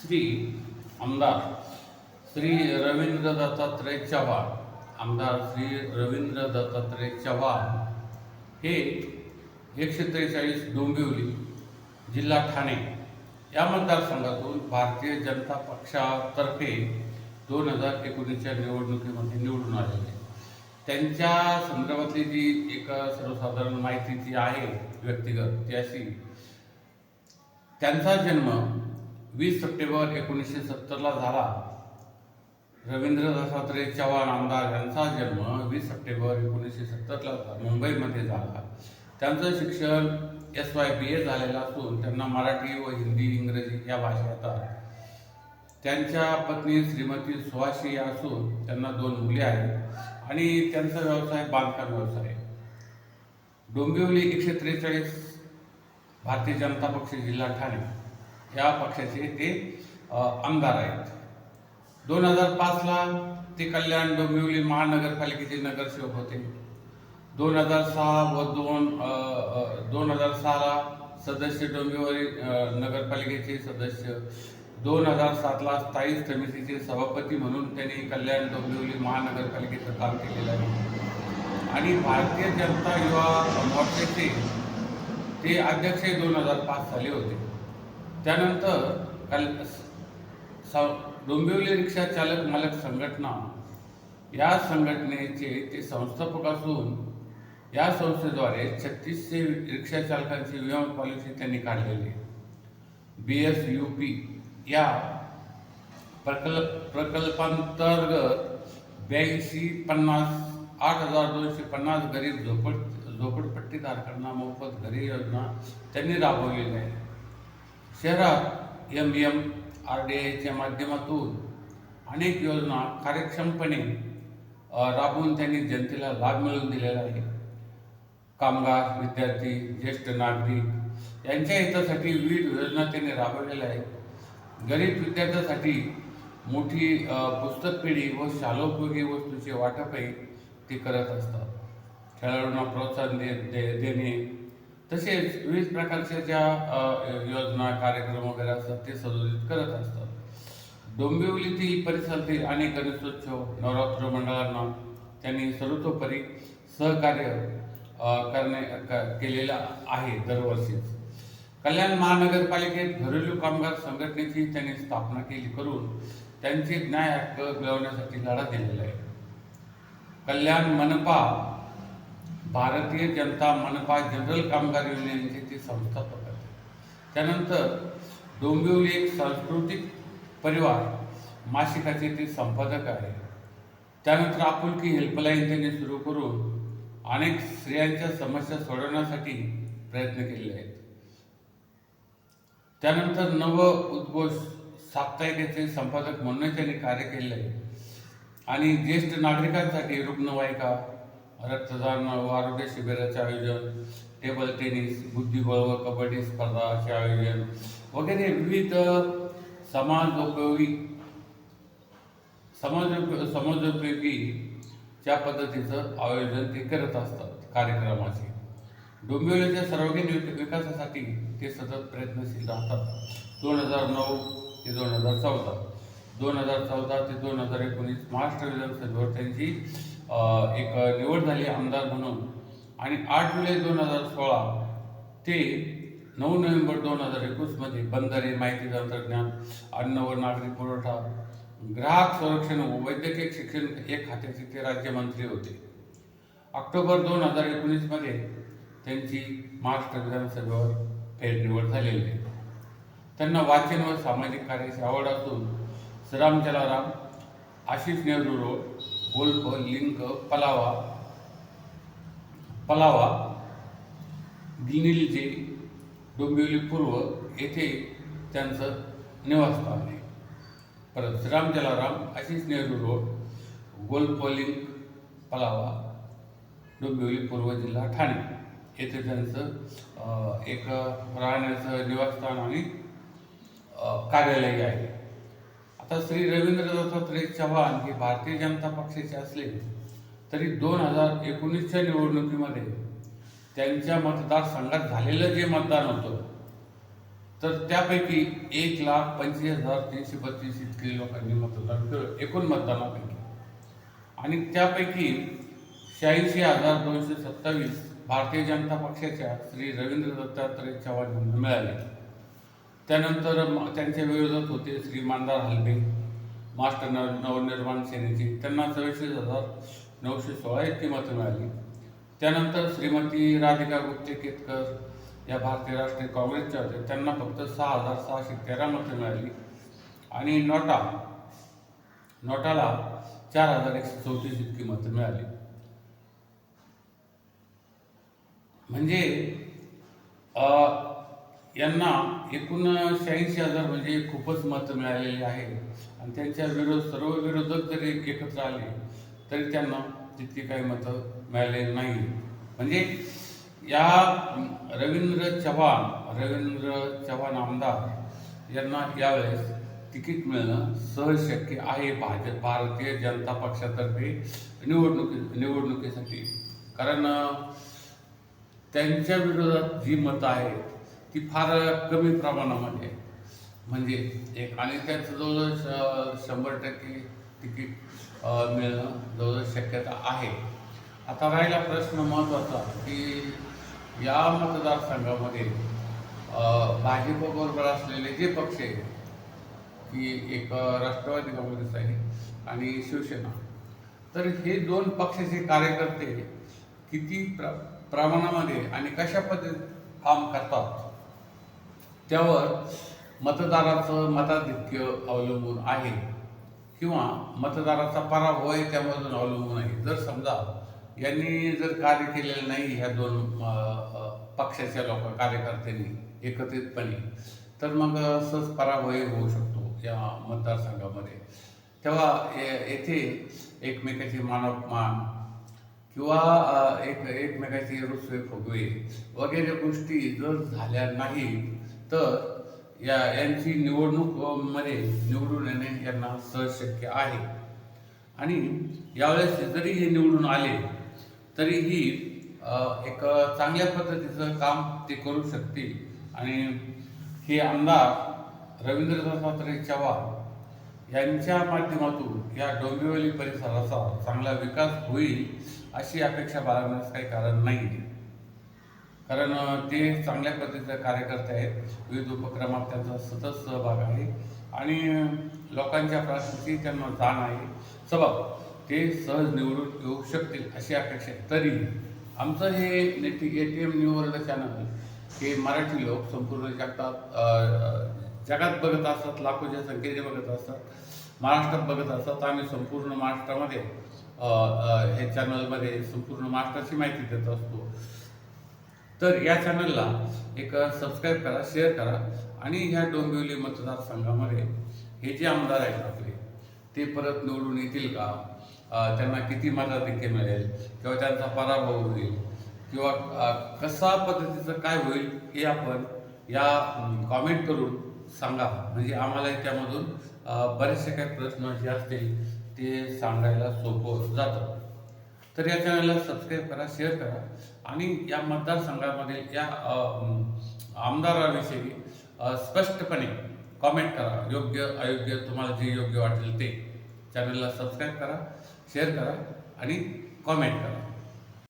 श्री आमदार श्री रवींद्र दत्तात्रय चव्हाण आमदार श्री रवींद्र दत्तात्रय चव्हाण हे एकशे त्रेचाळीस डोंबिवली जिल्हा ठाणे या मतदारसंघातून भारतीय जनता पक्षातर्फे दोन हजार एकोणीसच्या निवडणुकीमध्ये निवडून आलेले. त्यांच्या संदर्भातली जी एक सर्वसाधारण माहिती जी आहे व्यक्तिगत ती अशी त्यांचा जन्म वीस सप्टेंबर एकोणीसशे सत्तरला झाला. रवींद्र दत्तात्रय चव्हाण आमदार यांचा जन्म वीस सप्टेंबर एकोणीसशे सत्तरला मुंबईमध्ये झाला. त्यांचं शिक्षण एस वाय बी ए झालेलं असून त्यांना मराठी व हिंदी इंग्रजी या भाषा येतात. त्यांच्या पत्नी श्रीमती सुहाशी असून त्यांना दोन मुले आहेत आणि त्यांचा व्यवसाय बांधकाम व्यवसाय डोंबिवली एकशे त्रेचाळीस भारतीय जनता पक्ष जिल्हा ठाणे. ह्या पक्षाचे ते आमदार आहेत. दोन हजार पाचला ते कल्याण डोंबिवली महानगरपालिकेचे नगरसेवक होते. दोन हजार सहा व दोन दोन हजार सहाला सदस्य डोंबिवली नगरपालिकेचे सदस्य. दोन हजार सातला स्थायी समितीचे सभापती म्हणून त्यांनी कल्याण डोंबिवली महानगरपालिकेचं काम केलेलं आहे. आणि भारतीय जनता युवा मोर्चाचे ते अध्यक्ष दोन हजार पाच साली होते. त्यानंतर काल स- डोंबिवली रिक्षा चालक मालक संघटना या संघटनेचे ते संस्थापक असून या संस्थेद्वारे छत्तीसशे रिक्षा चालकांची विमा पॉलिसी त्यांनी काढलेली बी एस यू पी या प्रकल्प प्रकल्पांतर्गत ब्याऐंशी पन्नास आठ हजार दोनशे पन्नास गरीब झोपड झोपडपट्टीधारकांना मोफत घरी योजना त्यांनी राबवलेली आहे. शहरात एम एम आर डी आयच्या माध्यमातून अनेक योजना कार्यक्षमपणे राबवून त्यांनी जनतेला लाभ मिळवून दिलेला आहे. कामगार विद्यार्थी ज्येष्ठ नागरिक यांच्या हितासाठी विविध योजना त्यांनी राबवलेल्या आहेत. गरीब विद्यार्थ्यासाठी मोठी पुस्तक पिढी व शालोपयोगी वस्तूचे वाटपही ते करत असतात. खेळाडूंना प्रोत्साहन दे, दे देणे तसेच विविध प्रकारच्या ज्या योजना कार्यक्रम वगैरे असतात ते संयोजित करत असतात. डोंबिवलीतील परिसरातील अनेक गणेशोत्सव नवरात्र मंडळांना त्यांनी सर्वतोपरी सहकार्य करणे क- केलेलं आहे दरवर्षीच कल्याण महानगरपालिकेत घरेलू कामगार संघटनेची त्यांनी स्थापना केली करून त्यांचे न्याय हक्क मिळवण्यासाठी लढा दिलेला आहे. कल्याण मनपा भारतीय जनता मनपा जनरल कामगार युनियनचे ते संस्थापक आहेत त्यानंतर डोंबिवली एक सांस्कृतिक परिवार मासिकाचे ते संपादक आहे. त्यानंतर आपुलकी हेल्पलाईन त्यांनी सुरू करून अनेक स्त्रियांच्या समस्या सोडवण्यासाठी प्रयत्न केलेले आहेत. त्यानंतर नव उद्घोष साप्ताहिकेचे संपादक म्हणून त्यांनी कार्य केले आहे. आणि ज्येष्ठ नागरिकांसाठी रुग्णवाहिका रक्तदान व आरोग्य शिबिराचे आयोजन टेबल टेनिस बुद्धिबळ व कबड्डी स्पर्धाचे आयोजन वगैरे विविध समाजोपयोगी समाज समाजोपयोगीच्या पद्धतीचं आयोजन ते करत असतात कार्यक्रमाचे. डोंबिवलीच्या सर्वांगीण विकासासाठी ते सतत प्रयत्नशील राहतात. दोन हजार नऊ ते दोन हजार चौदा. दोन हजार चौदा ते दोन हजार एकोणीस महाराष्ट्र विधानसभेवर त्यांची एक निवड झाली आमदार म्हणून. आणि आठ जुलै दोन हजार सोळा ते नऊ नोव्हेंबर दोन हजार एकवीसमध्ये बंदरे माहिती तंत्रज्ञान अन्न व नागरी पुरवठा ग्राहक संरक्षण व वैद्यकीय शिक्षण हे खात्याचे ते राज्यमंत्री होते. ऑक्टोबर दोन हजार एकोणीसमध्ये त्यांची महाराष्ट्र विधानसभेवर फेरनिवड झालेली आहे. त्यांना वाचन व सामाजिक कार्याची आवड असून Shriram Jalaram Ashish Nehru road golf link Palava. Palava दिनिलजे Dombivli पूर्व येथे त्यांचं निवासस्थान आहे. परत Ram Jalaram Ashish Nehru road golf link Palava Dombivli पूर्व जिल्हा ठाणे. येथे त्यांचं एक राहण्याचं निवासस्थान आणि कार्यालय आहे. आता श्री रवींद्र दत्तात्रय चव्हाण हे भारतीय जनता पक्षाचे असले तरी दोन हजार एकोणीसच्या निवडणुकीमध्ये त्यांच्या मतदारसंघात झालेलं जे मतदान होतं तर त्यापैकी एक लाख पंचवीस हजार तीनशे बत्तीस इतके लोकांनी मतदान केलं एकूण मतदानापैकी. आणि त्यापैकी शहाऐंशी हजार दोनशे सत्तावीस भारतीय जनता पक्षाच्या श्री रवींद्र दत्तात्रय चव्हाण यांना मिळाले. त्यानंतर त्यांच्या विरोधात होते श्री मानदार हलबे मास्टर नव नवनिर्माण सेनेचे. त्यांना चव्वेचाळीस हजार नऊशे सोळा इतकी मतं मिळाली. त्यानंतर श्रीमती राधिका गुप्ते केतकर या भारतीय राष्ट्रीय काँग्रेसच्या होत्या. त्यांना फक्त सहा हजार सहाशे तेरा मतं मिळाली. आणि नोटा नोटाला चार हजार एकशे चौतीस इतकी मतं मिळाली. म्हणजे यांना एकूण शहाऐंशी हजार म्हणजे खूपच मतं मिळालेली आहे. आणि त्यांच्या विरोध सर्व विरोधक जरी एकत्र आले तरी त्यांना तितकी काही मतं मिळालेली नाही. म्हणजे या रवींद्र चव्हाण रवींद्र चव्हाण आमदार यांना यावेळेस तिकीट मिळणं सहज शक्य आहे भाजप भारतीय जनता पक्षातर्फे निवडणुकी निवडणुकीसाठी. कारण त्यांच्या विरोधात जी मतं आहेत ती फार कमी प्रमाणामध्ये आहे. म्हणजे एक आणि त्यांचं जवळजवळ श- शंभर टक्के तिकीट मिळणं जवळजवळ शक्यता आहे आता राहिला प्रश्न महत्त्वाचा की या मतदारसंघामध्ये भाजपबरोबर असलेले जे पक्ष आहेत की एक राष्ट्रवादी काँग्रेस आहे आणि शिवसेना तर हे दोन पक्षाचे कार्यकर्ते किती प्र प्रमाणामध्ये आणि कशा पद्धतीत काम करतात त्यावर मतदाराचं मताधिक्य अवलंबून आहे किंवा मतदाराचा पराभव आहे त्यामधून अवलंबून आहे. जर समजा यांनी जर कार्य केलेलं नाही ह्या दोन पक्षाच्या लोक कार्यकर्त्यांनी एकत्रितपणे तर मग सहज पराभवही होऊ शकतो या मतदारसंघामध्ये. तेव्हा ये- येथे एकमेकाचे मानवमान किंवा एक एकमेकाची रुसवे फुगवे वगैरे गोष्टी जर झाल्या नाही तर या यांची निवडणूकमध्ये निवडून येणे यांना सहज शक्य आहे. आणि यावेळेस जरी हे निवडून आले तरीही एक चांगल्या पद्धतीचं काम ते करू शकतील. आणि हे आमदार रवींद्र दत्तात्रय चव्हाण यांच्या माध्यमातून या डोंबिवली परिसराचा चांगला विकास होईल अशी अपेक्षा बाळगण्यास काही कारण नाही कारण ते चांगल्या पद्धतीचे कार्यकर्ते आहेत. विविध उपक्रमात त्यांचा सतत सहभाग आहे. आणि लोकांच्या प्रश्नाची त्यांना जाण आहे. सबब ते सहज निवडून येऊ शकतील अशी अपेक्षा तरी आमचं हे नेटी A T M new channel हे मराठी लोक संपूर्ण जगतात जगात बघत असतात लाखोच्या संख्येने बघत असतात महाराष्ट्रात बघत असतात. आम्ही संपूर्ण महाराष्ट्रामध्ये हे चॅनलमध्ये संपूर्ण महाराष्ट्राची माहिती देत असतो. तर या चॅनलला एक सबस्क्राईब करा शेअर करा आणि ह्या डोंबिवली मतदारसंघामध्ये हे जे आमदार आहेत आपले ते परत निवडून येतील का? त्यांना किती मताधिक्य मिळेल किंवा त्यांचा पराभव होईल किंवा कसा पद्धतीचं काय होईल हे आपण या कॉमेंट करून सांगा. म्हणजे आम्हाला त्यामधून बरेचसे काही प्रश्न जे असतील ते सांगायला सोपं जातं. तर या चॅनलला सबस्क्राईब करा शेअर करा. आणि या मतदारसंघामध्ये या आमदाराविषयी स्पष्टपणे कॉमेंट करा. योग्य अयोग्य तुम्हाला जे योग्य वाटेल ते. चॅनलला सबस्क्राईब करा शेअर करा आणि कॉमेंट करा.